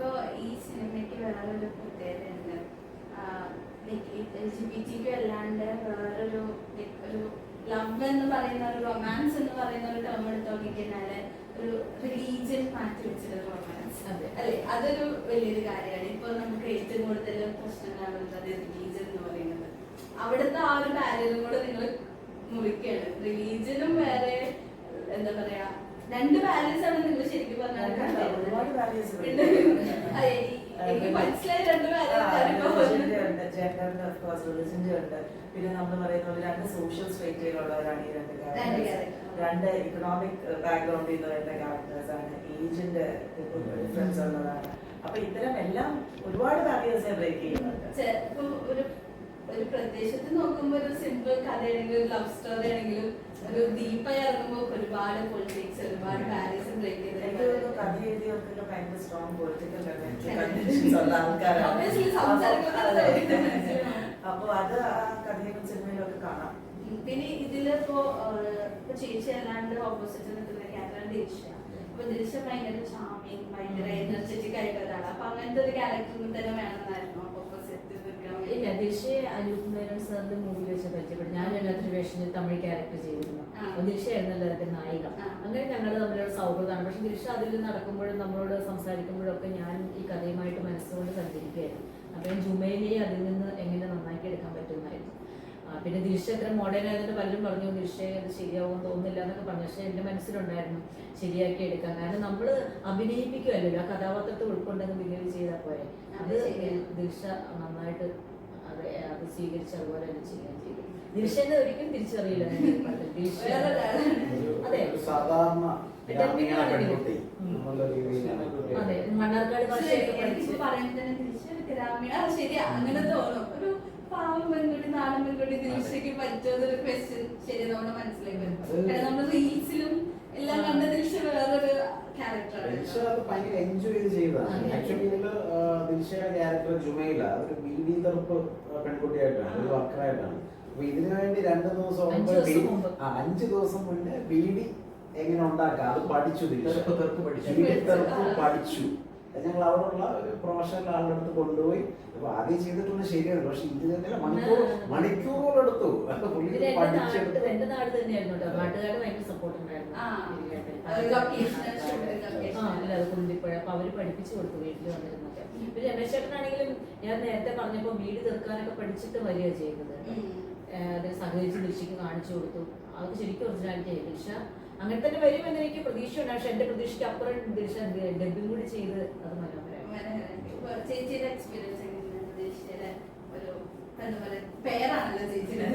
ഇപ്പൊ ഈ സിനിമയ്ക്ക് വേറൊരു പ്രത്യേകതയുണ്ട്. എൽ ജി ബി ടിക്ക് അല്ലാണ്ട് വേറൊരു ഒരു ലവ് എന്ന് പറയുന്ന ഒരു റൊമാൻസ് എന്ന് പറയുന്ന ഒരു ടേം എടുത്ത് നോക്കിക്കഴിഞ്ഞാൽ ഒരു റിലീജിയൻ മാറ്റി വെച്ചിട്ട് റൊമാൻസ്. അല്ലെ? അതൊരു വലിയൊരു കാര്യമാണ്. ഇപ്പൊ നമുക്ക് ഏറ്റവും കൂടുതൽ പ്രശ്നങ്ങളാവുന്നത് റിലീജിയൻ എന്ന് പറയുന്നത്. അവിടുത്തെ ആ ഒരു കാര്യം കൂടെ നിങ്ങൾ മുറിക്കുകയാണ്. റിലീജിയനും വേറെ എന്താ പറയാ രണ്ട് വാല്യൂസ് ആണ് നിങ്ങൾ ശരിക്കും പറഞ്ഞത്. ഒരുപാട് ഉണ്ട്. എനിക്ക് മനസ്സിലായി രണ്ട് ബാരിയേഴ്സ് ജെൻഡറിന്റെ ഓഫ്കോഴ്സ് റിലിജന്റെ ഉണ്ട് പിന്നെ നമ്മൾ പറയുന്നത് രണ്ട് സോഷ്യൽ സ്ട്രേറ്റിലുള്ളവരാണ് ഈ രണ്ട് characters. രണ്ട് ഇക്കണോമിക് ബാക്ക്ഗ്രൗണ്ടിൽ നിന്ന് വരുന്ന ക്യാരക്ടേഴ്സ് ആണ്. ഏജിന്റെ ഡിഫറൻസ് ഉള്ളതാണ്. അപ്പൊ ഇത്തരം എല്ലാം ഒരുപാട് ബാരിയേഴ്സിനെ ബ്രേക്ക് ചെയ്യുന്നുണ്ട്. ഒരു പ്രദേശത്ത് നോക്കുമ്പോ ഒരു സിമ്പിൾ കഥയാണെങ്കിലും ഒരു ലവ് സ്റ്റോറി ആണെങ്കിലും ഒരു ദീപായി ഇറങ്ങുമ്പോ ഒരുപാട് പൊളിറ്റിക്സ് ഒരുപാട് ബാരിയേഴ്സ് ബ്രേക്ക് ചെയ്തിട്ടുണ്ട് അപ്പൊ- അതെ. കഥയിലും കാണാം. പിന്നെ ഇതിലിപ്പോ ഇപ്പൊ ചേച്ചി അല്ലാണ്ട് ഓപ്പോസിറ്റ് നിൽക്കുന്ന ക്യാരക്ടർ ദിൽഷ. അപ്പൊ ദിൽഷ ഭയങ്കര ചാമിങ് ഭയങ്കര എനർജറ്റിക് ആയിട്ടുള്ള ഒരാളാണ് അപ്പൊ അങ്ങനത്തെ ഒരു ക്യാരക്ടറിന് തന്നെ വേണമെന്നായിരുന്നു. ഇല്ല ദിൽഷയെ അനൂപ് മേനോൻ സാറിന്റെ മൂവി വെച്ച് പരിചയപ്പെട്ടു ഞാൻ അതിനകത്തൊരു വേഷത്തിൽ തമിഴ് ക്യാരക്ടർ ചെയ്തിരുന്നു. അപ്പൊ ദിൽഷയായിരുന്നു അതിന്റെ നായിക. അങ്ങനെ ഞങ്ങൾ തമ്മിലുള്ള സൗഹൃദമാണ് പക്ഷെ ദിൽഷ അതിൽ നടക്കുമ്പോഴും നമ്മളോട് സംസാരിക്കുമ്പോഴൊക്കെ ഞാൻ ഈ കഥയുമായിട്ട് മനസ്സുകൊണ്ട് സഞ്ചരിക്കുകയായിരുന്നു. അപ്പൊ ജുമേലിയെ അതിൽ നിന്ന് എങ്ങനെ നന്നാക്കി എടുക്കാൻ പറ്റുന്നതായിരുന്നു പിന്നെ ദിൽഷ എത്ര മോഡേൺ ആയതുകൊണ്ട് പലരും പറഞ്ഞു ദിൽഷ അത് ശരിയാവുമെന്ന് തോന്നുന്നില്ല എന്നൊക്കെ പറഞ്ഞു. പക്ഷെ എന്റെ മനസ്സിലുണ്ടായിരുന്നു ശരിയാക്കി എടുക്കാൻ കാരണം നമ്മൾ അഭിനയിപ്പിക്കുമല്ലോ ആ കഥാപാത്രത്തെ ഉൾക്കൊണ്ടെന്ന് ബിഹേവ് ചെയ്താൽ പോരെ. അത് ദിശ ദിൽഷ നന്നായിട്ട് അത് സ്വീകരിച്ച അതുപോലെ തന്നെ ചെയ്യാൻ ചെയ്തു. ദിൽഷനെ ഒരിക്കലും തിരിച്ചറിയില്ല. അതെ. സാധാരണ അതെ മണ്ണാർക്കാട് ഭാഷയൊക്കെ പഠിച്ചു അങ്ങനെ തോന്നും. ഒരു പാവം പെൺകുട്ടി നാടൻ പെൺകുട്ടി ദിൽഷയ്ക്ക് പറ്റുമെന്നൊരു ക്വസ്റ്റ്യൻ ശരി നമ്മുടെ മനസ്സിലേക്ക് വരും. കാരണം നമ്മൾ റീൽസിലും എല്ലാം കണ്ട ദിൽഷ വേറൊരു ക്യാരക്ടറാണ് എൻജോയ് ചെയ്ത് ചെയ്തതാണ്. ആക്ച്വലി ഇതിൽ ക്യാരക്ടർ ജുമൈല ഒരു ബീഡി തെറുപ്പ് പെൺകുട്ടിയായിട്ടാണ് ഒരു വർക്കറായിട്ടാണ് അപ്പൊ ഇതിനു വേണ്ടി രണ്ടു ദിവസം അഞ്ച് മുമ്പ് ദിവസം മുന്നേ ബീഡി എങ്ങനെ ഉണ്ടാക്കാം? അത് പഠിച്ചു തെറുപ്പ് പഠിച്ചു. ബീഡി തെറുപ്പ് ആ. പഠിച്ചു. അത് ഞങ്ങൾ അവിടെയുള്ള ഒരു പ്രൊഫഷണൽ ആളുടെ അടുത്ത് കൊണ്ടുപോയി. അപ്പൊ ആദ്യം ചെയ്തിട്ടുണ്ട് ശരിയാണ്. പക്ഷെ ഇത് തന്നെ മണിക്കൂർ മണിക്കൂറുകളെടുത്തു പഠിച്ചെടുത്തു. ഇതിനായിട്ട്. അത് കുന്തിപ്പുഴ. അപ്പൊ അവർ പഠിപ്പിച്ചു കൊടുത്തു വീട്ടിൽ വന്നിരുന്നൊക്കെ. ഇപ്പൊ രമേശ് ഞാൻ നേരത്തെ പറഞ്ഞപ്പോ വീട് തീർക്കാനൊക്കെ പഠിച്ചിട്ട് വരിക ചെയ്യുന്നത്. അത് സഹകരിച്ച് ദൃശ്യക്ക് കാണിച്ചു കൊടുത്തു. അവർക്ക് ശരിക്കും ഒറിജിനാലിറ്റി ആയി. ദിൽഷ അങ്ങനെ തന്നെ വരുമെന്ന് എനിക്ക് പ്രതീക്ഷ ഉണ്ട് പക്ഷെ എന്റെ പ്രതീക്ഷയ്ക്ക് അപ്പുറം ദിൽഷ ഡബിങ് കൂടി ചെയ്ത് അത് മനോഹരമായി ചേച്ചിയുടെ എക്സ്പീരിയൻസ് ഒരു പേരാണല്ലോ ചേച്ചിയുടെ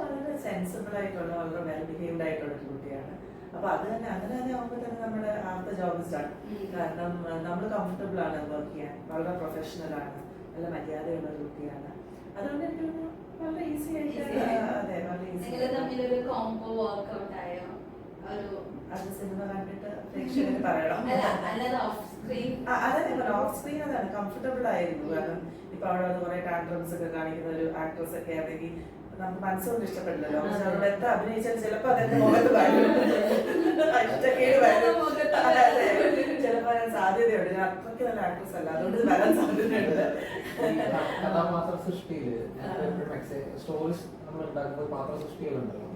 വളരെ സെൻസിബിൾ ആയിട്ടുള്ള വളരെ വെൽ ബിഹേവ്ഡ് ആയിട്ടുള്ള ഒരു കുട്ടിയാണ്. അപ്പൊ അത് തന്നെ അങ്ങനെ തന്നെ ആകുമ്പോൾ തന്നെ നമ്മുടെ ആദ്യത്തെ ജോബ് സ്റ്റാർട്ട് കാരണം നമ്മൾ കംഫർട്ടബിൾ ആണ് വർക്ക് ചെയ്യാൻ. വളരെ പ്രൊഫഷണൽ ആണ്. നല്ല മര്യാദയുള്ള കുട്ടിയാണ്. അതുകൊണ്ട് എനിക്ക് വളരെ ഈസി ആയിട്ട് അതെ വളരെ നിങ്ങൾ ഈസി കോംബോ വർക്ക്ഔട്ട് ആയോ? ഒരു അത് സിനിമ കണ്ടിട്ട് പറയണം. ഓഫ് സ്ക്രീൻ ആ, അതന്നെ ഓഫ് സ്ക്രീൻ അതാണ്. കംഫർട്ടബിൾ ആയിരുന്നു. കാരണം ഇപ്പൊ അവിടെ കുറെ ടാൻഡ്രംസ് ഒക്കെ കാണിക്കുന്ന ഒരു ആക്ട്രസ് ഒക്കെ ആണെങ്കിൽ നമുക്ക് മനസ്സൊന്നും ഇഷ്ടപ്പെടില്ലല്ലോ. പക്ഷെ അവിടെ എത്ര അഭിനയിച്ചാൽ ചിലപ്പോ അതെന്റെ മുഖത്ത് വരും. ഇഷ്ടക്കേട് വരും. അതെ. ചിലപ്പോ വരാൻ സാധ്യതയുണ്ട്. ഞാൻ അത്രയ്ക്ക് നല്ല ആക്ട്രസ് അല്ല. അതുകൊണ്ട് വരാൻ സാധ്യതയുണ്ട്. കഥാപാത്ര സൃഷ്ടിയിൽ സ്റ്റോറീസ് നമ്മൾ ഉണ്ടാക്കുമ്പോൾ പാത്ര സൃഷ്ടികളുണ്ടല്ലോ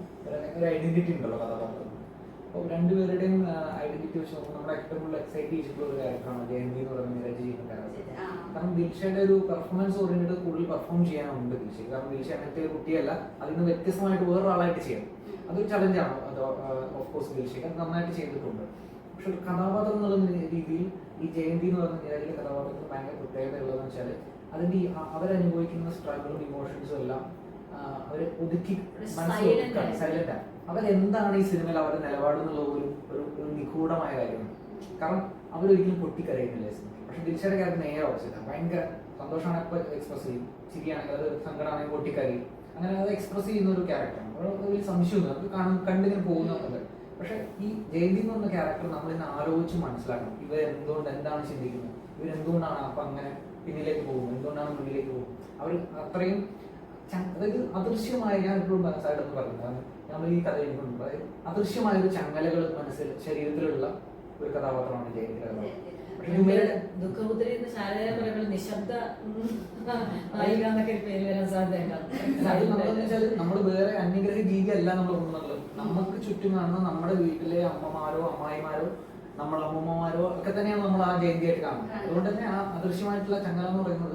ഒരു- ഐഡന്റിറ്റി ഉണ്ടല്ലോ കഥാപാത്രത്തിന് അപ്പോൾ രണ്ടുപേരുടെയും ഐഡന്റിറ്റി വെച്ച് നോക്കുമ്പോൾ നമ്മൾ ഏറ്റവും കൂടുതൽ എക്സൈറ്റ് ചെയ്തിട്ടുള്ള ഒരു ക്യാരക്ടറാണ് ജയന്തി എന്ന് പറയുന്ന ചെയ്യുന്ന ക്യാരക്ടർ കാരണം ദിൽഷയുടെ ഒരു പെർഫോമൻസ് ഓറിയന്റഡ് കൂടുതൽ പെർഫോം ചെയ്യാനുണ്ട് ദിൽഷ കാരണം ദിൽഷ അങ്ങനത്തെ ഒരു കുട്ടിയല്ല. അതിൽ നിന്ന് വ്യത്യസ്തമായിട്ട് വേറൊരാളായിട്ട് ചെയ്യണം. അതൊരു ചലഞ്ചാണ് ഓഫ് കോഴ്സ് ദിൽഷയ്ക്ക്. അത് നന്നായിട്ട് ചെയ്തിട്ടുണ്ട്. പക്ഷെ ഒരു കഥാപാത്രം എന്നുള്ള രീതിയിൽ ഈ ജയന്തി എന്ന് പറയുന്ന നിരയിലെ കഥാപാത്രത്തിന് ഭയങ്കര പ്രത്യേകത ഉള്ളതെന്ന് വെച്ചാൽ അതിന്റെ ഈ അ- അവരനുഭവിക്കുന്ന സ്ട്രഗിളും ഇമോഷൻസും എല്ലാം അവർ ഒതുക്കി ആണ്. സൈലന്റ് ആണ്. അവരെന്താണ് ഈ സിനിമയിൽ അവരുടെ നിലപാട് എന്നുള്ള ഒരു ഒരു നിഗൂഢമായ കാര്യമാണ്. കാരണം അവരൊരിക്കലും പൊട്ടിക്കരയുന്നില്ല പക്ഷെ ദിൽഷയുടെ കാര്യം നേരെ ഓപ്പോസിറ്റ് ഭയങ്കര സന്തോഷമാണ് ഇപ്പോൾ എക്സ്പ്രസ് ചെയ്യും. ചിരിയാണെങ്കിൽ അത് സങ്കടമാണെങ്കിൽ പൊട്ടിക്കരയും. അങ്ങനെ അത് എക്സ്പ്രസ് ചെയ്യുന്ന ഒരു ക്യാരക്ടറാണ് വലിയ സംശയമൊന്നും അത് കാണും കണ്ടിങ്ങനെ പോകുന്നുണ്ട് പക്ഷെ ഈ ജയന്തി എന്ന് പറഞ്ഞ ക്യാരക്ടർ നമ്മൾ ഇന്ന് ആലോചിച്ച് മനസ്സിലാക്കണം. ഇവർ എന്തുകൊണ്ട് എന്താണ് ചിന്തിക്കുന്നത്? ഇവരെന്തുകൊണ്ടാണ് അപ്പൊ അങ്ങനെ പിന്നിലേക്ക് പോകുന്നത്? എന്തുകൊണ്ടാണ് മുന്നിലേക്ക് പോകുന്നത്? അവർ അത്രയും അതായത് അദൃശ്യമായ ഞാൻ എപ്പോഴും മനസ്സായിട്ട് കാരണം നമ്മൾ ഈ കഥ എഴുതുന്നുണ്ട് അതായത് അദൃശ്യമായ ഒരു ചങ്ങലകൾ മനസ്സിൽ ശരീരത്തിലുള്ള ഒരു കഥാപാത്രമാണ് നമ്മുടെ ദുഃഖപുത്രി ശാരദ പറയുമ്പോൾ നിശബ്ദ നായിക എന്നൊക്കെ ഒരു പേര് വരാൻ അത് വെച്ചാൽ നമ്മൾ വേറെ അന്യഗ്രഹ ജീവി അല്ല നമ്മൾ കൊണ്ടുവന്നുള്ളത് നമുക്ക് ചുറ്റും കാണുന്ന നമ്മുടെ വീട്ടിലെ അമ്മമാരോ അമ്മായിമാരോ നമ്മളെ അമ്മൂമ്മമാരോ ഒക്കെ തന്നെയാണ് നമ്മൾ ആ ജയന്തിയായിട്ട് കാണുന്നത്. അതുകൊണ്ട് തന്നെ ആ അദൃശ്യമായിട്ടുള്ള ചങ്ങല എന്ന് പറയുന്നത്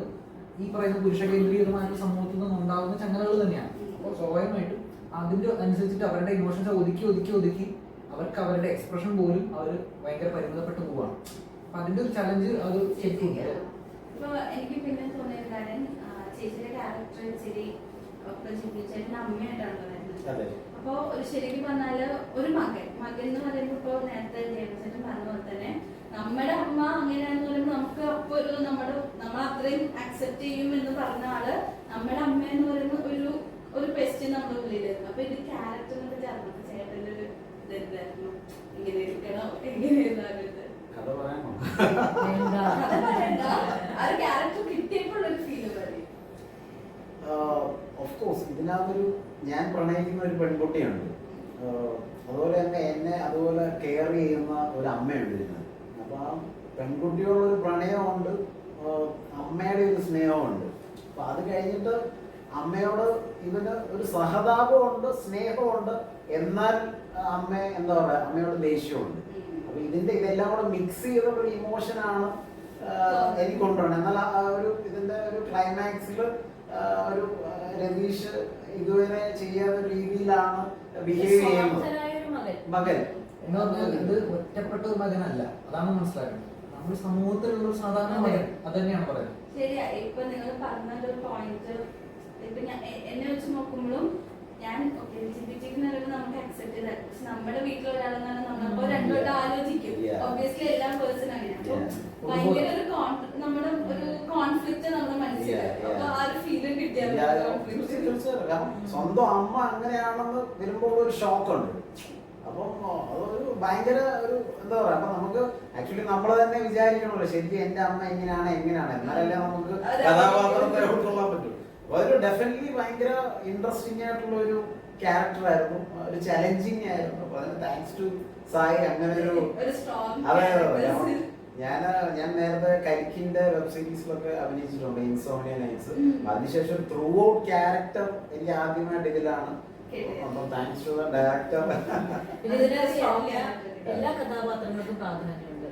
ഈ പറയുന്ന പുരുഷ കേന്ദ്രീകൃതമായിട്ട് സമൂഹത്തിൽ നിന്നും ഉണ്ടാകുന്ന ചങ്ങലകൾ തന്നെയാണ്. അപ്പോൾ സ്വാഭാവികമായിട്ടും അതിന്റെ അനുസരിച്ചിട്ട് അവരുടെ ഇമോഷൻസ് ഒതുക്കി ഒതുക്കി ഒതുക്കി അവർക്ക് അവരുടെ എക്സ്പ്രഷൻ പോലും അവർ ഭയങ്കര പരിമിതപ്പെട്ടു പോവാണ് അപ്പൊ അതിന്റെ ഒരു ചലഞ്ച് അത് എനിക്ക് പിന്നെ തോന്നിയ കാര്യം ആ, ചേച്ചിയുടെ ക്യാരക്ടർ ഇച്ചിരി ചേട്ടന്റെ അമ്മയായിട്ടാണ് പറയുന്നത്. അതെ. അപ്പൊ ഒരു ശരിക്കും പറഞ്ഞാൽ ഒരു മകൻ മകൻ എന്ന് പറയുമ്പോൾ ഇപ്പൊ നേരത്തെ ജയമസേട്ടൻ പറഞ്ഞ പോലെ തന്നെ നമ്മുടെ അമ്മ അങ്ങനെയാന്ന് പറയുമ്പോൾ നമുക്ക് അപ്പൊ ഒരു നമ്മുടെ നമ്മൾ അത്രയും അക്സെപ്റ്റ് ചെയ്യും എന്ന് പറഞ്ഞ ആൾ നമ്മുടെ അമ്മ എന്ന് പറയുന്ന ഒരു ഒരു ക്വസ്റ്റ്യൻ നമ്മുടെ ഉള്ളിലായിരുന്നു അപ്പൊ ഇത് ക്യാരക്ടർ പറ്റി അറിഞ്ഞപ്പോ ചേട്ടന്റെ ഒരു ഇതായിരുന്നു. ഇങ്ങനെ ഇരിക്കണോ എങ്ങനെ അത് ക്യാരക്ടർ ഒരു ഫീൽ പറയും. ഓഫ് കോഴ്സ് ഇതിനകത്തൊരു ഞാൻ പ്രണയിക്കുന്ന ഒരു പെൺകുട്ടിയുണ്ട് ആഹ് അതുപോലെ തന്നെ എന്നെ അതുപോലെ കെയർ ചെയ്യുന്ന ഒരു അമ്മയുണ്ട് ഇതിന് അപ്പൊ ആ പെൺകുട്ടിയോടൊരു പ്രണയമുണ്ട് അമ്മയുടെ ഒരു സ്നേഹമുണ്ട്. അപ്പൊ അത് കഴിഞ്ഞിട്ട് അമ്മയോട് ഇവന് ഒരു സഹതാപമുണ്ട് സ്നേഹമുണ്ട്. എന്നാൽ അമ്മ എന്താ പറയാ അമ്മയോട് ദേഷ്യമുണ്ട്. അപ്പൊ ഇതിന്റെ ഇതെല്ലാം കൂടെ മിക്സ് ചെയ്തുള്ള ഒരു ഇമോഷനാണ് എനിക്ക് കൊണ്ടുവരണം എന്നാൽ ആ ഒരു ഇതിന്റെ ഒരു ക്ലൈമാക്സിൽ ഒരു രതീഷ് ഇതുവരെ ചെയ്യാത്ത രീതിയിലാണ് ബിഹേവ് ചെയ്യുന്നത്. മകൻ. മകൻ. ഇത് ഒറ്റപ്പെട്ട ഒരു മകനല്ല. അതാണ് മനസ്സിലാക്കുന്നത്. നമ്മൾ സമൂഹത്തിലുള്ള ഒരു സാധാരണ അത്. തന്നെയാണ് പറയുന്നത്. ശരിയാ. ഇപ്പൊ നിങ്ങൾ പറഞ്ഞൊരു പോയിന്റ് ഇപ്പൊ ഞാൻ എന്നെ വെച്ച് നോക്കുമ്പോഴും ഞാൻ ചിന്തിച്ചിരിക്കുന്ന നമുക്ക് അക്സെപ്റ്റ് ചെയ്താൽ പക്ഷെ നമ്മുടെ വീട്ടിലൊരാളെന്നാണ് നമ്മളിപ്പോ. രണ്ടോട്ട് ആലോചിക്കും. ഒബ്വിയസ്ലി എല്ലാ പേഴ്സൺ അങ്ങനെ. അപ്പൊ Yeah. ഭയങ്കര ഒരു നമ്മുടെ ഒരു കോൺഫ്ലിക്റ്റ് നമ്മുടെ മനസ്സിലായി. അപ്പൊ ആ ഒരു ഫീലും കിട്ടിയാൽ സ്വന്തം അമ്മ അങ്ങനെയാണെന്ന് വരുമ്പോൾ ഒരു ഷോക്ക് ഉണ്ട്. അപ്പം അതൊരു ഭയങ്കര ഒരു എന്താ പറയാ അപ്പൊ നമുക്ക് ആക്ച്വലി നമ്മൾ തന്നെ വിചാരിക്കണമല്ലോ ശരിക്കും എന്റെ അമ്മ എങ്ങനെയാണ് എങ്ങനെയാണ് എന്നാലല്ലേ നമുക്ക്. കഥാപാത്രത്തെ ഉൾക്കൊള്ളാൻ പറ്റും അപ്പൊ അതൊരു ഡെഫിനറ്റ്ലി ഭയങ്കര ഇൻട്രസ്റ്റിംഗ് ആയിട്ടുള്ള ഒരു ക്യാരക്ടർ ആയിരുന്നു ഒരു ചലഞ്ചിങ് ആയിരുന്നു അപ്പൊ അതിന് താങ്ക്സ് ടു സായി അങ്ങനെ ഒരു അതെ അതെ. ഞാൻ ഞാൻ നേരത്തെ കരിക്കിന്റെ വെബ് സീരീസിലൊക്കെ അഭിനയിച്ചിട്ടുണ്ട് ഇൻസോണിയ നൈറ്റ്സ്. അതിനുശേഷം ത്രൂ ഔട്ട് ക്യാരക്ടർ എനിക്ക് ആദ്യമായിട്ട് ഇതിലാണ് കിട്ടിയത്. താങ്ക്സ് ടു ദ ഡയറക്ടർ പിന്നെ ഇതിനകത്ത് എല്ലാ കഥാപാത്രങ്ങൾക്കും പ്രാധാന്യമുണ്ട്.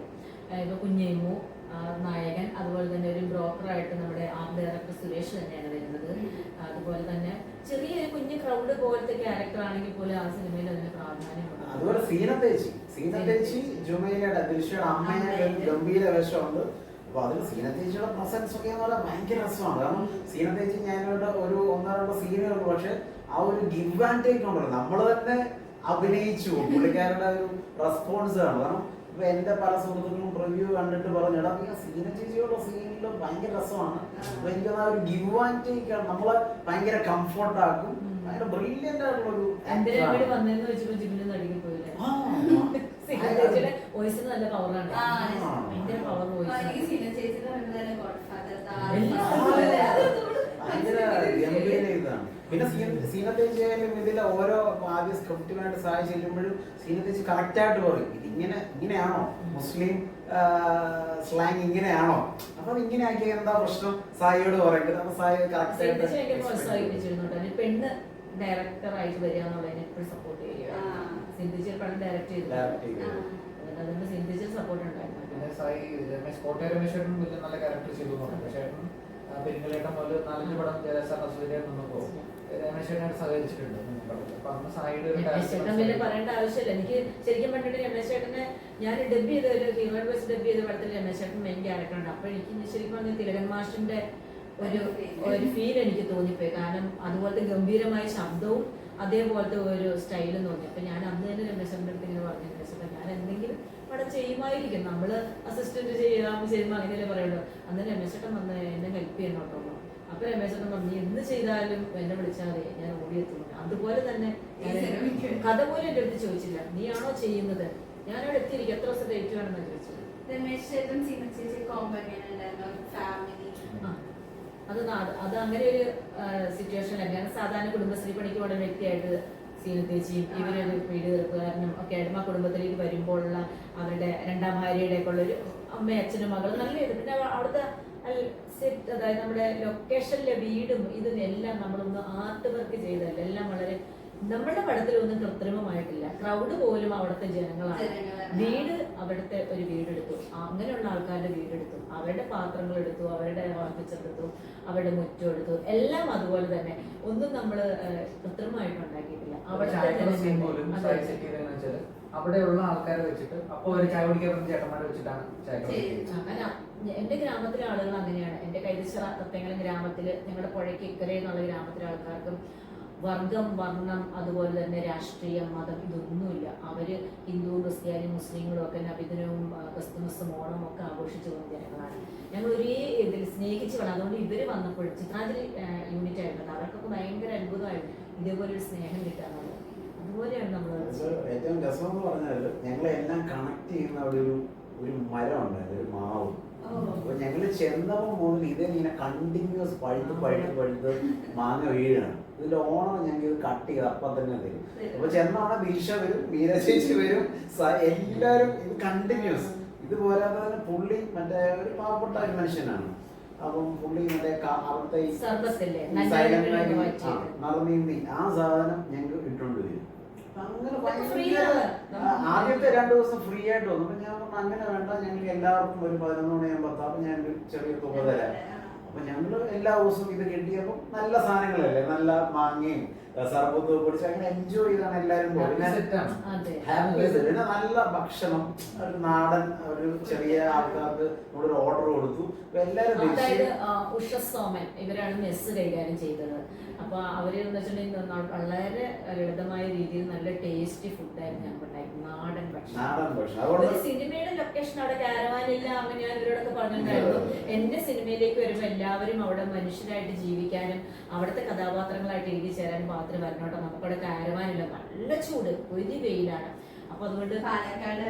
ഇപ്പൊ കുഞ്ഞേമു ആ, നായകൻ അതുപോലെ തന്നെ ഒരു ബ്രോക്കറായിട്ട് നമ്മുടെ ആർട്ട് ഡയറക്ടർ സുരേഷ് തന്നെയാണ് വരുന്നത്. അതുപോലെ തന്നെ ചെറിയൊരു കുഞ്ഞു ക്രൗഡ് പോലത്തെ ക്യാരക്ടർ ആണെങ്കിൽ പോലും ആ സിനിമയിൽ അതിന് പ്രാധാന്യമുണ്ട്. അതുപോലെ സീനത്തേച്ചി സീനത്തേച്ചി ജുമൈലയുടെ ദിൽഷയുടെ അമ്മയെ ഗംഭീര വേഷമുണ്ട്. അപ്പൊ അതിൽ സീനത്തേച്ചിയുടെ പ്രസൻസ് ഒക്കെ എന്ന് പറഞ്ഞാൽ ഭയങ്കര രസമാണ്. കാരണം സീനത്തേച്ചി ഞാനിവിടെ ഒരു ഒന്നോ രണ്ടോ സീനുകൾ പക്ഷെ ആ ഒരു ഗിവ് ആൻഡ് ടേക്ക് ഉണ്ടല്ലോ. നമ്മൾ തന്നെ അഭിനയിച്ചു. പുള്ളിക്കാരുടെ ഒരു റെസ്പോൺസ് ആണ്. കാരണം ഇപ്പൊ എന്റെ പല സുഹൃത്തുക്കളും റിവ്യൂ കണ്ടിട്ട് പറഞ്ഞു എടാ നീ ആ സീന ചേച്ചിയുടെ സീനിൽ ഭയങ്കര രസമാണ്. അപ്പൊ എനിക്ക് ആ ഒരു ഗിവ് ആൻഡ് ടേക്ക് ആണ്. നമ്മളെ ഭയങ്കര കംഫർട്ട് ആക്കും. ഭയങ്കര ബ്രില്യന്റ് ആയിട്ടുള്ള ഒരു വോയിസ് നല്ല പവറാണ് ആ, ഭയങ്കര പവർ വോയിസ് സീന ചേച്ചി പറയുന്നത് ഗോഡ്ഫാദർ എല്ലാം ഭയങ്കര ഗംഭീര ഇതാണ് പിന്നെ സീന- സീനത്തേച്ചി ഇതിലെ ഓരോ ആദ്യ സ്ക്രിപ്റ്റിനായിട്ട് സഹായി ചെല്ലുമ്പോഴും സീനത്തേച്ചി കറക്റ്റ് ആയിട്ട് പറയും. ഇത് ഇങ്ങനെ ഇങ്ങനെയാണോ? മുസ്ലിം സ്ലാങ് ഇങ്ങനെയാണോ? അപ്പൊ അത് ഇങ്ങനെ ആക്കിയ എന്താ പ്രശ്നം? സായിയോട് പറയുന്നത് അപ്പൊ സായി കറക്റ്റ് ആയിട്ട് പെണ്ണ് ഡയറക്ടർ ആയിട്ട് വരിക എന്നുള്ളതിനെ എപ്പോഴും സപ്പോർട്ട് ചെയ്യുക. സിന്ധിച്ച് പെണ്ണ് ഡയറക്ട് ചെയ്തു. അതുകൊണ്ട് സിന്ധിച്ച് സപ്പോർട്ട് ഉണ്ടായിരുന്നു. പിന്നെ സായി രമേശ് കോട്ടയ രമേശ്വരൻ വലിയ നല്ല ക്യാരക്ടർ ചെയ്തു പക്ഷേ പെരിങ്കലേട്ടൻ പോലെ നാലഞ്ച് പടം ജയസാർ അസൂര്യ നിന്നപ്പോ രമേശ്വരനായിട്ട് സഹകരിച്ചിട്ടുണ്ട്. അപ്പൊ അന്ന് സായിയുടെ ഒരു പറയേണ്ട ആവശ്യമില്ല. എനിക്ക് ശരിക്കും പറഞ്ഞിട്ട് രമേശ് ചേട്ടനെ ഞാൻ ഡബ് ചെയ്ത ഒരു ഹ്യൂമൻ ബസ് ഡബ് ചെയ്ത പടത്തിൽ രമേശ് ചേട്ടൻ മെയിൻ ക്യാരക്ടറുണ്ട് അപ്പൊ എനിക്ക് ശരിക്കും പറഞ്ഞ തിലകൻ മാഷിന്റെ ഒരു ഒരു ഫീൽ എനിക്ക് തോന്നിപ്പോയി. കാരണം അതുപോലത്തെ ഗംഭീരമായ ശബ്ദവും അതേപോലത്തെ ഒരു സ്റ്റൈലും തോന്നി. അപ്പൊ ഞാൻ അന്ന് തന്നെ രമേശ് ചേട്ടന്റെ അടുത്ത് ഇങ്ങനെ പറഞ്ഞു. രമേശ് ചേട്ടാ ഞാൻ എന്തെങ്കിലും പടം ചെയ്യുമായിരിക്കും. നമ്മൾ അസിസ്റ്റന്റ് ചെയ്യാം ചെയ്യുമ്പോൾ അങ്ങനെയല്ലേ പറയുള്ളൂ. അന്ന് രമേശ് ചേട്ടൻ വന്ന് എന്നെ ഹെൽപ്പ് ചെയ്യണം കേട്ടോ. അപ്പൊ രമേശ് ചേട്ടൻ പറഞ്ഞു "നീ എന്ത് ചെയ്താലും എന്നെ വിളിച്ചാൽ മതി ഞാൻ ഓടിയെത്തും അതുപോലെ തന്നെ. കഥ പോലും എന്റെ അടുത്ത് ചോദിച്ചില്ല നീയാണോ ചെയ്യുന്നത്? ഞാനവിടെ എത്തിയിരിക്കും. എത്ര ദിവസം ഡേറ്റ് വേണമെന്ന് ചോദിച്ചു അത് അത് അങ്ങനെ ഒരു സിറ്റുവേഷൻ അല്ല? ഞാൻ സാധാരണ കുടുംബശ്രീ പണിക്ക് പോകുന്ന വ്യക്തിയായിട്ട് സീനത്തേച്ചിയും ഇവരൊരു വീട് തീർപ്പുകാരനും ഒക്കെ അടിമ കുടുംബത്തിലേക്ക് വരുമ്പോഴുള്ള അവരുടെ രണ്ടാം ഭാര്യയുടെ ഒക്കെ ഉള്ളൊരു അമ്മയും അച്ഛനും മകളും നല്ല ഇത്. പിന്നെ അവ- അവിടുത്തെ സെറ്റ് അതായത് നമ്മുടെ ലൊക്കേഷനിലെ വീടും ഇതും എല്ലാം നമ്മളൊന്ന് ആർട്ട് വർക്ക് ചെയ്തല്ല എല്ലാം വളരെ നമ്മുടെ പടത്തിലൊന്നും കൃത്രിമമായിട്ടില്ല. ക്രൗഡ് പോലും അവിടുത്തെ ജനങ്ങളാണ്. വീട് അവിടുത്തെ ഒരു വീടെടുത്തു. അങ്ങനെയുള്ള ആൾക്കാരുടെ വീടെടുത്തു. അവരുടെ പാത്രങ്ങൾ എടുത്തു അവരുടെ വാർപ്പിച്ചെടുത്തു അവരുടെ മുറ്റം എടുത്തു. എല്ലാം അതുപോലെ തന്നെ. ഒന്നും നമ്മൾ കൃത്രിമമായിട്ട് അവിടെയുള്ള ആൾക്കാരെ വെച്ചിട്ട് അപ്പോൾ ഒരു ചായ കുടിക്കാൻ പറഞ്ഞ ചേട്ടന്മാരെ വെച്ചിട്ടാണ് ചായ. എന്റെ ഗ്രാമത്തിലെ ആളുകൾ അങ്ങനെയാണ്. എന്റെ കൈതച്ചിറ പ്രത്യേകം ഗ്രാമത്തിൽ ഞങ്ങളുടെ പുഴയ്ക്ക് ഇക്കരെ എന്നുള്ള ഗ്രാമത്തിലെ ആൾക്കാർക്കും വർഗം വർണം അതുപോലെ തന്നെ രാഷ്ട്രീയം മതം ഇതൊന്നുമില്ല. അവർ ഹിന്ദു ക്രിസ്ത്യാനി മുസ്ലിങ്ങളും ഒക്കെ നബിദിനവും ക്രിസ്തുമസും ഓണവും ഒക്കെ ആഘോഷിച്ചു പോകുന്ന ജനങ്ങളാണ്. ഞങ്ങൾ ഒരേ ഇതിൽ സ്നേഹിച്ചു വേണം അതുകൊണ്ട് ഇവർ വന്നപ്പോൾ ചിത്രാഞ്ജലി യൂണിറ്റ് ആയിരുന്നു അവർക്കൊക്കെ ഭയങ്കര അത്ഭുതമായിരുന്നു. ഇതേപോലെ ഒരു സ്നേഹം കിട്ടാറുള്ളത് അതുപോലെയാണ് നമ്മൾ ഏറ്റവും രസം എന്ന് പറഞ്ഞാൽ ഞങ്ങളെല്ലാം കണക്ട് ചെയ്യുന്ന അവിടെ ഒരു ഒരു മരം ഉണ്ടായിരുന്നു ഒരു മാവ്. അപ്പൊ ഞങ്ങൾ ചെന്നപ്പോ മുതൽ ഇതേങ്ങനെ കണ്ടിന്യൂസ് പഴുത്ത് പഴുത്ത് പഴുത്ത് മാങ്ങ വീഴാണ്. ഇതിന്റെ ഓണം ഞങ്ങൾ ഇത് കട്ട് ചെയ്ത് അപ്പം തന്നെ തരും അപ്പൊ ചെന്നാണ് വരും മീര ചേച്ചി വരും എല്ലാവരും എല്ലാരും ഇത് കണ്ടിന്യൂസ് ഇത് പോരാതെ തന്നെ പുള്ളി മറ്റേ ഒരു പാവപ്പെട്ട ഒരു മനുഷ്യനാണ്. അപ്പം പുള്ളി മറ്റേ അവിടുത്തെ drink, ആ, സാധനം ഞങ്ങൾക്ക് ഇട്ടുകൊണ്ട് വരും. ആദ്യത്തെ രണ്ടു ദിവസം ഫ്രീ ആയിട്ട് വന്നു. ഞാൻ പറഞ്ഞു അങ്ങനെ വേണ്ട ഞങ്ങൾക്ക് എല്ലാവർക്കും ഒരു പതിനൊന്ന് മണിയാകുമ്പോൾ അപ്പൊ ഞാൻ ചെറിയ തുക തരാം. അപ്പൊ ഞങ്ങൾ എല്ലാ ദിവസവും ഇത് കിട്ടിയപ്പോൾ നല്ല സാധനങ്ങളല്ലേ? നല്ല മാങ്ങയും സർബത്ത് പൊടിച്ച് അങ്ങനെ എൻജോയ് ചെയ്താണ് എല്ലാവരും പിന്നെ നല്ല ഭക്ഷണം ഒരു നാടൻ ഒരു ചെറിയ ആൾക്കാർക്ക് നമ്മളൊരു ഓർഡർ കൊടുത്തു. അപ്പൊ എല്ലാവരും അതായത് ഉഷ സോമൻ ഇവരാണ് മെസ്സ് കൈകാര്യം ചെയ്തത്. അപ്പൊ അവർ എന്ന് വെച്ചിട്ടുണ്ടെങ്കിൽ വളരെ ലളിതമായ രീതിയിൽ നല്ല ടേസ്റ്റി ഫുഡായിരുന്നു ഞങ്ങൾക്ക് നാടൻ ഭക്ഷണം. നാടൻ ഭക്ഷണം. അതുകൊണ്ട് സിനിമയുടെ ലൊക്കേഷൻ അവിടെ കാരവാനില്ല അങ്ങനെ ഞാൻ ഇവരോടൊക്കെ പറഞ്ഞിട്ടുണ്ടായിരുന്നു. എന്റെ സിനിമയിലേക്ക് വരുമ്പോൾ എല്ലാവരും അവിടെ മനുഷ്യരായിട്ട് ജീവിക്കാനും അവിടുത്തെ കഥാപാത്രങ്ങളായിട്ട് എഴുതി ചേരാനും മാത്രമേ നമുക്ക് അവിടെ കയറുവാനില്ല. നല്ല ചൂട്. ഒരു വെയിലാണ്. അപ്പൊ അതുകൊണ്ട് പാലക്കാട്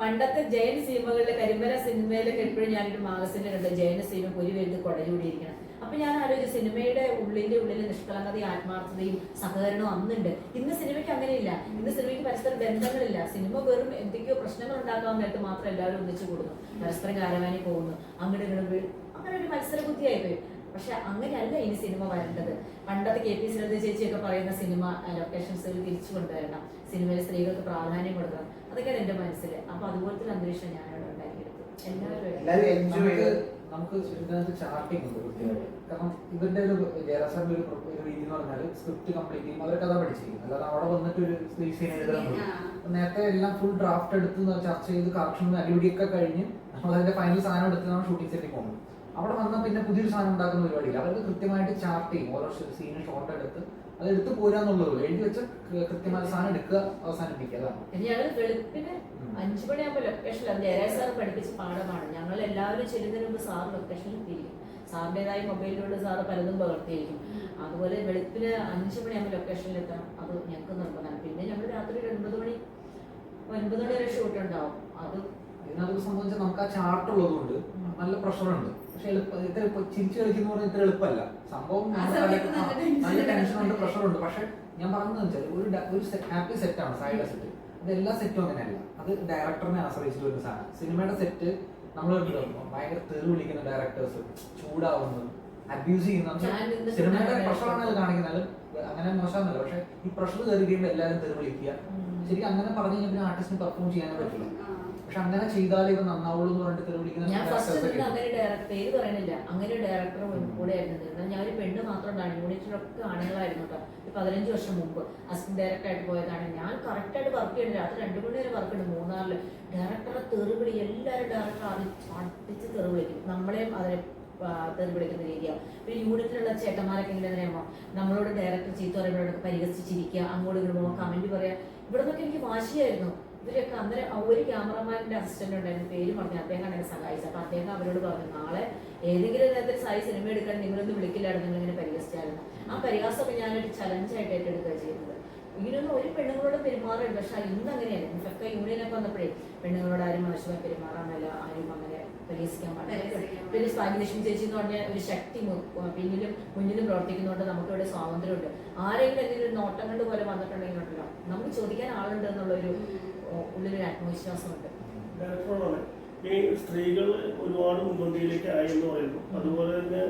പണ്ടത്തെ ജയൻ സിനിമകളിലെ കരിമല സിനിമയിലൊക്കെ എപ്പോഴും ഞാനൊരു മാഗസിനിൽ കണ്ട് ജയന സിനിമ ഒരു വലുത് കൊടയൂടിയിരിക്കണം. അപ്പൊ ഞാൻ ആലോചിച്ചു സിനിമയുടെ ഉള്ളിന്റെ ഉള്ളിൽ നിഷ്കളങ്കതയും ആത്മാർത്ഥതയും സഹകരണവും അന്നുണ്ട്. ഇന്ന് സിനിമയ്ക്ക് അങ്ങനെയില്ല. ഇന്ന് സിനിമയ്ക്ക് പരസ്പര ബന്ധങ്ങളില്ല. സിനിമ വെറും എന്തൊക്കെയോ പ്രശ്നങ്ങൾ ഉണ്ടാക്കാൻ നേരത്ത് മാത്രം എല്ലാവരും ഒന്നിച്ചു കൂടുന്നു. പരസ്പരം കാരവാനി പോകുന്നു. അങ്ങോട്ട് ഇങ്ങോട്ട് അങ്ങനെ ഒരു മത്സര ബുദ്ധിയായി പോയി പക്ഷെ അങ്ങനെയല്ല ഇനി സിനിമ വരേണ്ടത്. പണ്ടത്തെ കെ പി ശ്രീലത ചേച്ചിയൊക്കെ പറയുന്ന സിനിമ ലൊക്കേഷൻസ് തിരിച്ചു കൊണ്ടുവരണം. സിനിമയിൽ സ്ത്രീകൾക്ക് പ്രാധാന്യം കൊടുക്കണം. അതൊക്കെയാണ് എന്റെ മനസ്സിൽ. അപ്പൊ അതുപോലത്തെ അന്തരീക്ഷം ഞാൻ ഉണ്ടാക്കിയെടുത്തു. എല്ലാവരും എല്ലാവരും എൻജോയ് നമുക്ക് ചാർട്ടിങ് ഉണ്ട് കൃത്യമായിട്ട് കാരണം ഇവരുടെ ഒരു ജയറാസാറിന്റെ ഒരു രീതി എന്ന് പറഞ്ഞാൽ സ്ക്രിപ്റ്റ് കംപ്ലീറ്റ് ചെയ്യും അവർ കഥ പഠിച്ചിരിക്കും അല്ലാതെ അവിടെ വന്നിട്ട് ഒരു സീൻ എഴുതാൻ. നേരത്തെ എല്ലാം ഫുൾ ഡ്രാഫ്റ്റ് എടുത്ത് ന- ചർച്ച ചെയ്ത് കറക്ഷൻ അടിപൊളിയൊക്കെ കഴിഞ്ഞ് നമ്മൾ അതിന്റെ ഫൈനൽ സാധനം എടുത്താണ് ഷൂട്ടിംഗ് സെറ്റിൽ പോകുന്നത് അവിടെ വന്നാൽ പിന്നെ പുതിയൊരു സാധനം ഉണ്ടാക്കുന്ന പരിപാടിയില്ല. അവർക്ക് കൃത്യമായിട്ട് ചാർട്ട് ചെയ്യും. ഓരോ സീനും ഷോർട്ട് എടുത്ത് അത് എടുത്ത് എന്നുള്ളത് എഴുതി വെച്ച കൃത്യമായ സാധനം എടുക്കുക അവസാനിപ്പിക്കുക. അതാണ്. അഞ്ചു മണിയാകുമ്പോൾ ലൊക്കേഷനിൽ ജയരാജ് സാർ പഠിപ്പിച്ച പാഠമാണ്. ഞങ്ങൾ എല്ലാവരും ചെല്ലുന്നതിന് മുമ്പ് സാർ ലൊക്കേഷനിൽ തിരിയും സാറിന്റെതായ മൊബൈലിലൂടെ സാറ് പലതും പകർത്തിയിരിക്കും. അതുപോലെ വെളുപ്പിന് അഞ്ചു മണിയാകുമ്പോൾ ലൊക്കേഷനിൽ എത്തണം. അത് ഞങ്ങൾക്ക് നിർബന്ധമാണ്. പിന്നെ ഞങ്ങൾ രാത്രി ഒരു ഒൻപത് മണി ഒൻപത് മണി വരെ ഷൂട്ട് ഉണ്ടാവും. അത് ഇതിനകത്ത് സംബന്ധിച്ച് നമുക്ക് ആ ചാർട്ട് ഉള്ളതുകൊണ്ട് നല്ല പ്രഷറുണ്ട് പക്ഷെ എളുപ്പം ഇത്ര ചിരിച്ചു കളിക്കുന്ന പറഞ്ഞാൽ ഇത്ര എളുപ്പമല്ല. സംഭവം നല്ല ടെൻഷനുണ്ട് ഉണ്ട്. പക്ഷെ ഞാൻ പറഞ്ഞതെന്ന് വെച്ചാൽ ഒരു ഒരു ഹാപ്പി സെറ്റാണ് സൈഡ് സെറ്റ് അത് എല്ലാ സെറ്റും അങ്ങനെയല്ല. അത് ഡയറക്ടറിനെ ആശ്രയിച്ചിട്ട് ഒരു സാധനം. സിനിമയുടെ സെറ്റ് നമ്മൾ ഭയങ്കര തെറി വിളിക്കുന്ന ഡയറക്ടേഴ്സ് ചൂടാവുന്നത് അബ്യൂസ് ചെയ്യുന്ന. സിനിമയുടെ പ്രഷറാണ് അത് കാണിക്കുന്നത്. അങ്ങനെ മോശമെന്നല്ല പക്ഷെ ഈ പ്രഷർ കയറി കഴിയുമ്പോൾ എല്ലാവരും തെറി വിളിക്കുക. ശരിക്കും അങ്ങനെ പറഞ്ഞു കഴിഞ്ഞാൽ പിന്നെ ആർട്ടിസ്റ്റിന് പെർഫോം ചെയ്യാനേ പറ്റില്ല. പക്ഷെ അങ്ങനെ ചെയ്താലേ ഇത് നന്നാവുള്ളൂ എന്ന് പറഞ്ഞിട്ട് ഞാൻ ഫസ്റ്റ് നിന്ന് അങ്ങനെ ഡയറക്ടർ പേര് പറയണില്ല. അങ്ങനെ ഒരു ഡയറക്ടർ കൂടെ ആയിരുന്നു നിന്നത് ഞാൻ ഒരു പെണ്ണ് മാത്രം ഉണ്ടാണ് യൂണിറ്റിലൊക്കെ ആണുങ്ങളായിരുന്നു കേട്ടോ. ഒരു പതിനഞ്ച് വർഷം മുമ്പ് അസിസ്റ്റന്റ് ഡയറക്ടർ ആയിട്ട് പോയതാണ്. ഞാൻ കറക്റ്റായിട്ട് വർക്ക് ചെയ്യുന്നത് രാത്രി രണ്ടു മണി വരെ വർക്ക് ഉണ്ട് മൂന്നാറിൽ ഡയറക്ടറെ തെറിവിളി എല്ലാവരും ഡയറക്ടർ അടിച്ച് തെറി വിളിക്കും. നമ്മളെയും അതിനെ തെറി വിളിക്കുന്ന രീതിയാണ് പിന്നെ യൂണിറ്റിലുള്ള ചേട്ടന്മാരൊക്കെ ഇങ്ങനെ അറിയാമോ? നമ്മളോട് ഡയറക്ടർ ചീത്ത പറയുമ്പോഴൊക്കെ പരിഹസിച്ചിരിക്കുക. അങ്ങോട്ട് ഇങ്ങോട്ട് പോകുമ്പോൾ കമന്റ് പറയാ. ഇവിടെ നിന്നൊക്കെ എനിക്ക് വാശിയായിരുന്നു. ഇവരൊക്കെ അന്നേരം ആ ഒരു ക്യാമറാമാന്റെ അസിസ്റ്റന്റ് ഉണ്ടായിരുന്നു പേര് പറഞ്ഞു അദ്ദേഹമാണ് എന്നെ സഹായിച്ചത് അപ്പൊ അദ്ദേഹം അവരോട് പറഞ്ഞു നാളെ ഏതെങ്കിലും തരത്തിൽ സായി സിനിമ എടുക്കാൻ നിങ്ങളൊന്നും വിളിക്കില്ലായിരുന്നു നിങ്ങൾ ഇങ്ങനെ പരിഹസിച്ചായിരുന്നു. ആ പരിഹാസമൊക്കെ ഞാനൊരു ചലഞ്ചായിട്ട് ഏറ്റെടുക്കുക ചെയ്യുന്നത്. ഇങ്ങനെയൊന്നും ഒരു പെണ്ണുങ്ങളോട് പെരുമാറുണ്ട് പക്ഷെ ഇന്ന് അങ്ങനെയല്ല. ഇതൊക്കെ യൂണിയനൊക്കെ വന്നപ്പോഴേ പെണ്ണുങ്ങളോട് ആരും മോശമായി പെരുമാറാനല്ല ആരും അങ്ങനെ പരിഹസിക്കാൻ പാടില്ല. പിന്നെ സ്വാഗതം ചേച്ചി എന്ന് പറഞ്ഞാൽ ഒരു ശക്തി പിന്നിലും മുന്നിലും പ്രവർത്തിക്കുന്നതുകൊണ്ട് നമുക്ക് ഇവിടെ സ്വാതന്ത്ര്യമുണ്ട്. ആരെങ്കിലും എന്തെങ്കിലും ഒരു നോട്ടം കണ്ട് പോലെ വന്നിട്ടുണ്ടെങ്കിൽ ഉണ്ടല്ലോ. നമുക്ക് ചോദിക്കാൻ ആളുണ്ട് എന്നുള്ളൊരു ഉള്ളിലൊരു ആത്മവിശ്വാസമുണ്ട്. ഈ സ്ത്രീകൾ ഒരുപാട് മുൻപന്തിയിലേക്ക് ആയി എന്ന് പറയുന്നു. അതുപോലെ തന്നെ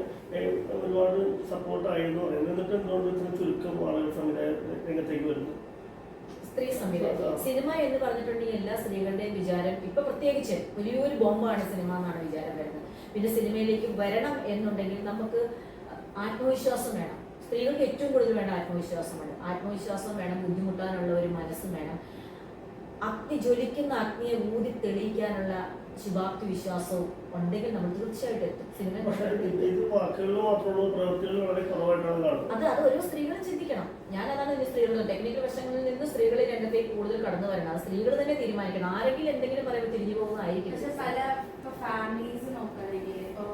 ഒരുപാട് സപ്പോർട്ട് ആയെന്ന് പറയുന്നു. എന്നിട്ട് എന്തുകൊണ്ട് ഇത്ര ചുരുക്കം ആളുകൾ സംവിധായ രംഗത്തേക്ക് വരുന്നു? സ്ത്രീ സംവിധാനം സിനിമ എന്ന് പറഞ്ഞിട്ടുണ്ടെങ്കിൽ എല്ലാ സ്ത്രീകളുടെയും വിചാരം. ഇപ്പൊ പ്രത്യേകിച്ച് വലിയൊരു ബോംബാണ് സിനിമ എന്നാണ് വിചാരം വരുന്നത്. പിന്നെ സിനിമയിലേക്ക് വരണം എന്നുണ്ടെങ്കിൽ നമുക്ക് ആത്മവിശ്വാസം വേണം. സ്ത്രീകൾക്ക് ഏറ്റവും കൂടുതൽ വേണ്ട ആത്മവിശ്വാസം വേണം. ആത്മവിശ്വാസം വേണം ബുദ്ധിമുട്ടാനുള്ള ഒരു മനസ്സും വേണം. അഗ്നി ജ്വലിക്കുന്ന അഗ്നിയെ ഊതി തെളിയിക്കാനുള്ള ശുഭാപ്തി വിശ്വാസവും ഉണ്ടെങ്കിൽ നമ്മൾ തീർച്ചയായിട്ടും എത്തും. സിനിമ അത് അത് ഓരോ സ്ത്രീകളും ചിന്തിക്കണം. ഞാൻ അതാണ് ഇതിന് സ്ത്രീകൾ ടെക്നിക്കൽ വശങ്ങളിൽ നിന്ന് സ്ത്രീകൾ രംഗത്തേക്ക് കൂടുതൽ കടന്നു വരണം. അത് സ്ത്രീകൾ തന്നെ തീരുമാനിക്കണം. ആരെങ്കിലും എന്തെങ്കിലും പറയുമ്പോൾ തിരിഞ്ഞു പോകുന്നതായിരിക്കും. പക്ഷെ പല ഫാമിലീസ് നോക്കുകയാണെങ്കിൽ ഇപ്പൊ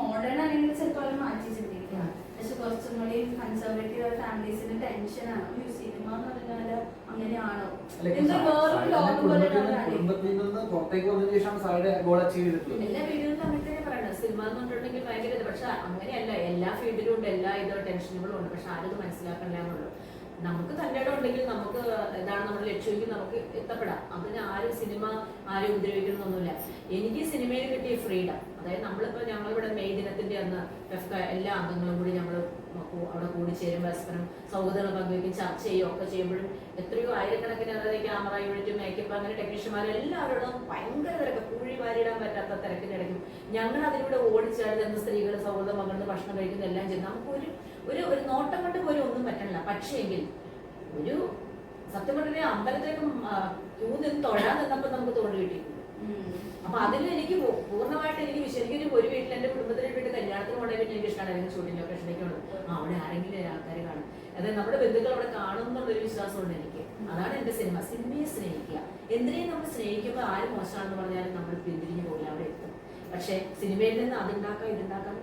മോഡേൺ ആണെങ്കിൽ ചിലപ്പോൾ മാറ്റി ചിന്തിക്കുക പക്ഷെ കുറച്ചും കൂടി കൺസർവേറ്റീവ് ഫാമിലീസിന് ടെൻഷനാണ് കുടുംബത്തിൽ നിന്ന് പുറത്തേക്ക് വന്നതിന് ശേഷമാണ് സാറുടെ ഗോൾ അച്ചീവ് ചെയ്തിട്ടുള്ളത്. എല്ലാ അങ്ങനെ തന്നെ പറയണം സിനിമ എന്ന് പറഞ്ഞിട്ടുണ്ടെങ്കിൽ ഭയങ്കര ഇത്. പക്ഷെ അങ്ങനെയല്ല. എല്ലാ ഫീൽഡിലും ഉണ്ട്. എല്ലാ ഇതോ ടെൻഷനുകളും ഉണ്ട്. പക്ഷെ ആരും ഇത് നമുക്ക് തന്നെ ഉണ്ടെങ്കിൽ നമുക്ക് എന്താണ് നമ്മുടെ ലക്ഷ്യമെങ്കിൽ നമുക്ക് എത്തപ്പെടാം. അതിന് ആരും സിനിമ ആരും ഉപദ്രവിക്കണമെന്നൊന്നുമില്ല എനിക്ക് സിനിമയിൽ കിട്ടിയ ഫ്രീഡം അതായത് നമ്മളിപ്പോ ഞങ്ങളിവിടെ മെയ് ദിനത്തിന്റെ അന്ന് എല്ലാ അംഗങ്ങളും കൂടി ഞങ്ങൾ അവിടെ കൂടി ചേരും പരസ്പരം സൗഹൃദങ്ങൾ പങ്കുവയ്ക്കും ചർച്ച ചെയ്യും ഒക്കെ ചെയ്യുമ്പോഴും എത്രയോ ആയിരക്കണക്കിന് അതായത് ക്യാമറ യൂണിറ്റ് മേക്കപ്പ് അങ്ങനെ ടെക്നീഷ്യന്മാർ എല്ലാവരോടും ഭയങ്കര തിരക്ക് കൂഴി വാരിയിടാൻ പറ്റാത്ത തിരക്കിനിടയ്ക്കും ഞങ്ങൾ അതിലൂടെ ഓടിച്ചാൽ ചെന്ന് സ്ത്രീകൾ സൗഹൃദം പങ്കിടുന്ന ഭക്ഷണം കഴിക്കുന്ന എല്ലാം ചെയ്ത് നമുക്കൊരു ഒരു ഒരു നോട്ടം കൊണ്ട് പോലും ഒന്നും പറ്റണില്ല. പക്ഷേങ്കിൽ ഒരു സത്യം പറഞ്ഞാൽ അമ്പലത്തിലേക്ക് ക്യൂ നിന്ന് തൊഴാൻ നിന്നപ്പോൾ നമുക്ക് തൊഴിൽ കിട്ടിയിട്ടുണ്ട് അപ്പൊ അതിൽ എനിക്ക് പൂർണമായിട്ട് എനിക്ക് വിശ്വസിക്കും ഒരു വീട്ടിൽ എന്റെ കുടുംബത്തിന് വീട്ടിൽ കല്യാണത്തിന് കൊണ്ടുപോയി എനിക്ക് ഇഷ്ടമാണ് അല്ലെങ്കിൽ ഷൂട്ടിംഗ് ലൊക്കേഷനിലേക്ക് ഉള്ളത്. ആ അവിടെ ആരെങ്കിലും ആൾക്കാർ കാണും. അതായത് നമ്മുടെ ബന്ധുക്കൾ അവിടെ കാണും എന്നുള്ളൊരു വിശ്വാസമുണ്ട് എനിക്ക്. അതാണ് എന്റെ സിനിമ. സിനിമയെ സ്നേഹിക്കുക. എന്തിനേയും നമ്മൾ സ്നേഹിക്കുമ്പോൾ ആര് മോശമാണെന്ന് പറഞ്ഞാലും നമ്മൾ പിന്തിരിഞ്ഞു പോകില്ല അവിടെ എത്തും. പക്ഷെ സിനിമയിൽ നിന്ന് അതുണ്ടാക്കാം ഇതുണ്ടാക്കാം